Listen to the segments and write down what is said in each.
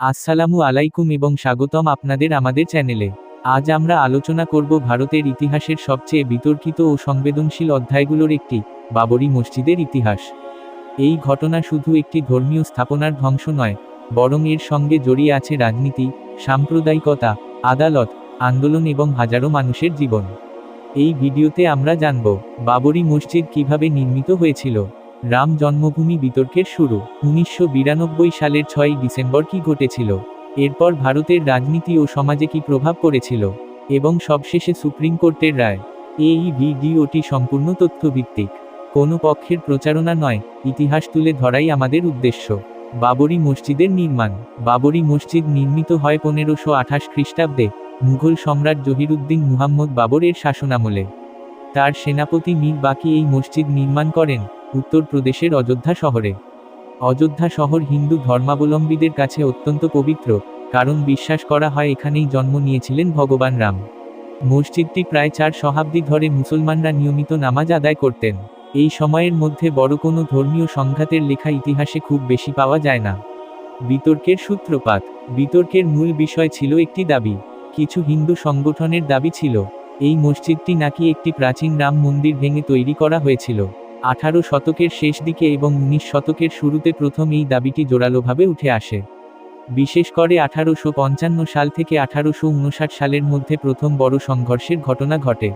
আসসালামু আলাইকুম এবং স্বাগতম আপনাদের আমাদের চ্যানেলে। আজ আমরা আলোচনা করব ভারতের ইতিহাসের সবচেয়ে বিতর্কিত ও সংবেদনশীল অধ্যায়গুলোর একটি, বাবরি মসজিদের ইতিহাস। এই ঘটনা শুধু একটি ধর্মীয় স্থাপনার ধ্বংস নয়, বরং এর সঙ্গে জড়িয়ে আছে রাজনীতি, সাম্প্রদায়িকতা, আদালত, আন্দোলন এবং হাজারো মানুষের জীবন। এই ভিডিওতে আমরা জানব, বাবরি মসজিদ কীভাবে নির্মিত হয়েছিল। রাম জন্মভূমি বিতর্কের শুরু। উনিশশো বিরানব্বই সালের ছয়ই ডিসেম্বর কি ঘটেছিল? এরপর ভারতের রাজনীতি ও সমাজে কি প্রভাব পড়েছিল? এবং সবশেষে সুপ্রিম কোর্টের রায়। এই ভিডিওটি সম্পূর্ণ তথ্যভিত্তিক। কোনো পক্ষের প্রচারণা নয়, ইতিহাস তুলে ধরাই আমাদের উদ্দেশ্য। বাবরি মসজিদের নির্মাণ। বাবরি মসজিদ নির্মিত হয় পনেরোশো আঠাশ খ্রিস্টাব্দে, মুঘল সম্রাট জহিরুদ্দিন মুহাম্মদ বাবরের শাসনামলে। তার সেনাপতি মীর বাকি এই মসজিদ নির্মাণ করেন। উত্তরপ্রদেশের অযোধ্যা শহরে। অযোধ্যা শহর হিন্দু ধর্মাবলম্বীদের কাছে অত্যন্ত পবিত্র, কারণ বিশ্বাস করা হয় এখানেই জন্ম নিয়েছিলেন ভগবান রাম। মসজিদটি প্রায় চার শতাব্দী ধরে মুসলমানরা নিয়মিত নামাজ আদায় করতেন। এই সময়ের মধ্যে বড় কোনো ধর্মীয় সংঘাতের লেখা ইতিহাসে খুব বেশি পাওয়া যায় না। বিতর্কের সূত্রপাত, বিতর্কের মূল বিষয় ছিল একটি দাবি, কিছু হিন্দু সংগঠনের দাবি ছিল, এই মসজিদটি নাকি একটি প্রাচীন রাম মন্দির ভেঙে তৈরি করা হয়েছিল। আঠারো শতকের শেষ দিকে এবং উনিশ শতকের শুরুতে প্রথম এই দাবিটি জোরালোভাবে উঠে আসে। বিশেষ করে আঠারোশো পঞ্চান্ন সাল থেকে আঠারোশো উনষাট সালের মধ্যে প্রথম বড় সংঘর্ষের ঘটনা ঘটে।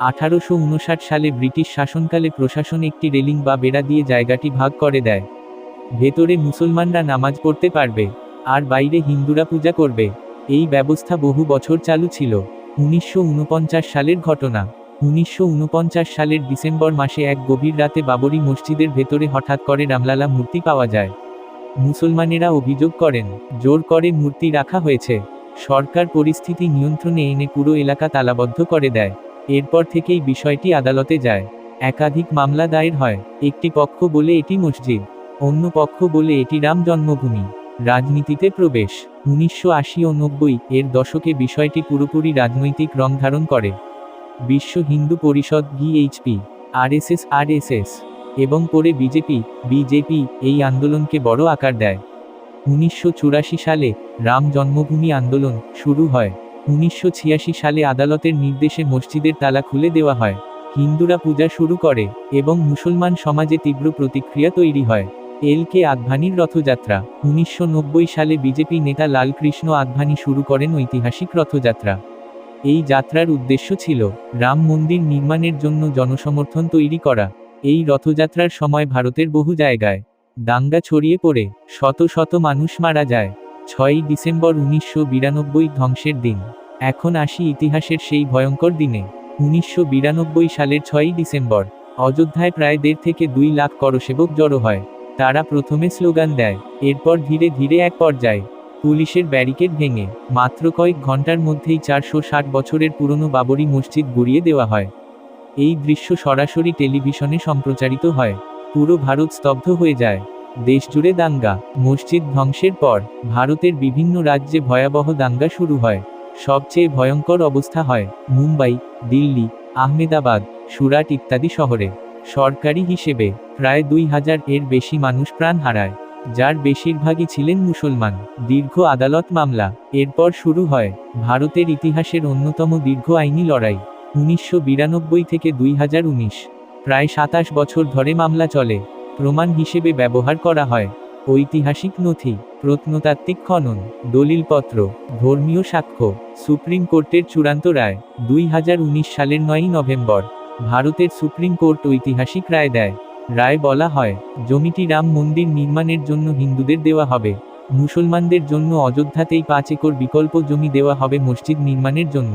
আঠারোশো উনষাট সালে ব্রিটিশ শাসনকালে প্রশাসন একটি রেলিং বা বেড়া দিয়ে জায়গাটি ভাগ করে দেয়। ভেতরে মুসলমানরা নামাজ পড়তে পারবে, আর বাইরে হিন্দুরা পূজা করবে। এই ব্যবস্থা বহু বছর চালু ছিল। উনিশশো ঊনপঞ্চাশ সালের ঘটনা। উনিশশো উনপঞ্চাশ সালের ডিসেম্বর মাসে এক গভীর রাতে বাবরি মসজিদের ভেতরে হঠাৎ করে রামলালা মূর্তি পাওয়া যায়। মুসলমানেরা অভিযোগ করেন, জোর করে মূর্তি রাখা হয়েছে। সরকার পরিস্থিতি নিয়ন্ত্রণে এনে পুরো এলাকা তালাবদ্ধ করে দেয়। এরপর থেকেই বিষয়টি আদালতে যায়। একাধিক মামলা দায়ের হয়। একটি পক্ষ বলে এটি মসজিদ, অন্য পক্ষ বলে এটি রাম জন্মভূমি। রাজনীতিতে প্রবেশ, উনিশশো আশি ও নব্বই এর দশকে বিষয়টি পুরোপুরি রাজনৈতিক রং ধারণ করে। বিশ্ব Hindu Parishad BHP RSS RSS এবং পরে বিজেপি বিজেপি এই আন্দোলনকে বড় আকার দেয়। উনিশশো চুরাশি সালে রাম জন্মভূমি আন্দোলন শুরু হয়। উনিশশো ছিয়াশি সালে আদালতের নির্দেশে মসজিদের তালা খুলে দেওয়া হয়। হিন্দুরা পূজা শুরু করে এবং মুসলমান সমাজে তীব্র প্রতিক্রিয়া তৈরি হয়। এল কে আদভানির রথযাত্রা। উনিশশো নব্বই সালে বিজেপি নেতা লালকৃষ্ণ আদভানি শুরু করেন ঐতিহাসিক রথযাত্রা। এই যাত্রার উদ্দেশ্য ছিল রাম মন্দির নির্মাণের জন্য জনসমর্থন তৈরি করা। এই রথযাত্রার সময় ভারতের বহু জায়গায় দাঙ্গা ছড়িয়ে পড়ে, শত শত মানুষ মারা যায়। ছয়ই ডিসেম্বর উনিশশো বিরানব্বই ধ্বংসের দিন। এখন আসি ইতিহাসের সেই ভয়ঙ্কর দিনে। উনিশশো বিরানব্বই সালের ছয়ই ডিসেম্বর, অযোধ্যায় প্রায় দেড় থেকে দুই লাখ করসেবক জড়ো হয়। তারা প্রথমে স্লোগান দেয়, এরপর ধীরে ধীরে এক পর্যায়ে পুলিশের ব্যারিকেড ভেঙে মাত্র কয়েক ঘণ্টার মধ্যেই চারশো ষাট বছরের পুরনো বাবরি মসজিদ গুড়িয়ে দেওয়া হয়। এই দৃশ্য সরাসরি টেলিভিশনে সম্প্রচারিত হয়। পুরো ভারত স্তব্ধ হয়ে যায়। দেশজুড়ে দাঙ্গা, মসজিদ ধ্বংসের পর ভারতের বিভিন্ন রাজ্যে ভয়াবহ দাঙ্গা শুরু হয়। সবচেয়ে ভয়ঙ্কর অবস্থা হয় মুম্বাই, দিল্লি, আহমেদাবাদ, সুরাট ইত্যাদি শহরে। সরকারি হিসেবে প্রায় দুই হাজার এর বেশি মানুষ প্রাণ হারায়। যার বেশিরভাগই ছিলেন মুসলমান, দীর্ঘ আদালত মামলা। এরপর শুরু হয় ভারতের ইতিহাসের অন্যতম দীর্ঘ আইনি লড়াই, উনিশশো বিরানব্বই থেকে দুই হাজার উনিশ। প্রায় সাতাশ বছর ধরে মামলা চলে, প্রমাণ হিসেবে ব্যবহার করা হয়। ঐতিহাসিক নথি, প্রত্নতাত্ত্বিক খনন, দলিলপত্র, ধর্মীয় সাক্ষ্য, সুপ্রিম কোর্টের চূড়ান্ত রায়, দুই হাজার উনিশ সালের নয়ই নভেম্বর। ভারতের সুপ্রিম কোর্ট ঐতিহাসিক রায় দেয়। রায় বলা হয়, জমিটি রাম মন্দির নির্মাণের জন্য হিন্দুদের দেওয়া হবে, মুসলমানদের জন্য অযোধ্যাতেই পাঁচ একর বিকল্প জমি দেওয়া হবে মসজিদ নির্মাণের জন্য।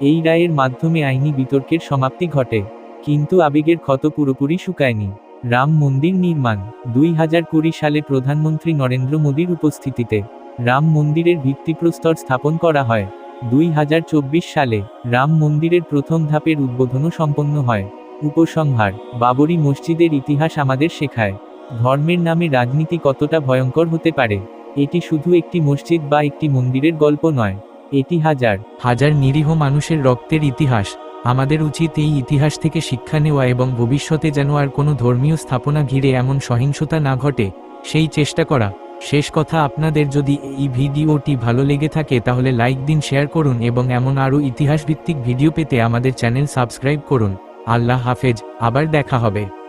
এই রায়ের মাধ্যমে আইনি বিতর্কের সমাপ্তি ঘটে, কিন্তু আবেগের ক্ষত পুরোপুরি শুকায়নি। রাম মন্দির নির্মাণ, দুই হাজার কুড়ি সালে প্রধানমন্ত্রী নরেন্দ্র মোদীর উপস্থিতিতে, রাম মন্দিরের ভিত্তিপ্রস্তর স্থাপন করা হয়। দুই হাজার চব্বিশ সালে, রাম মন্দিরের প্রথম ধাপের উদ্বোধনও সম্পন্ন হয়। উপসংহার, বাবরি মসজিদের ইতিহাস আমাদের শেখায়। ধর্মের নামে রাজনীতি কতটা ভয়ঙ্কর হতে পারে? এটি শুধু একটি মসজিদ বা একটি মন্দিরের গল্প নয়। এটি হাজার হাজার নিরীহ মানুষের রক্তের ইতিহাস। আমাদের উচিত এই ইতিহাস থেকে শিক্ষা নেওয়া এবং ভবিষ্যতে যেন আর কোনো ধর্মীয় স্থাপনা ঘিরে এমন সহিংসতা না ঘটে। সেই চেষ্টা করা। শেষ কথা আপনাদের যদি এই ভিডিওটি ভালো লেগে থাকে তাহলে লাইক দিন, শেয়ার করুন এবং এমন আরও ইতিহাসভিত্তিক ভিডিও পেতে আমাদের চ্যানেল সাবস্ক্রাইব করুন। আল্লাহ হাফেজ আবার দেখা হবে।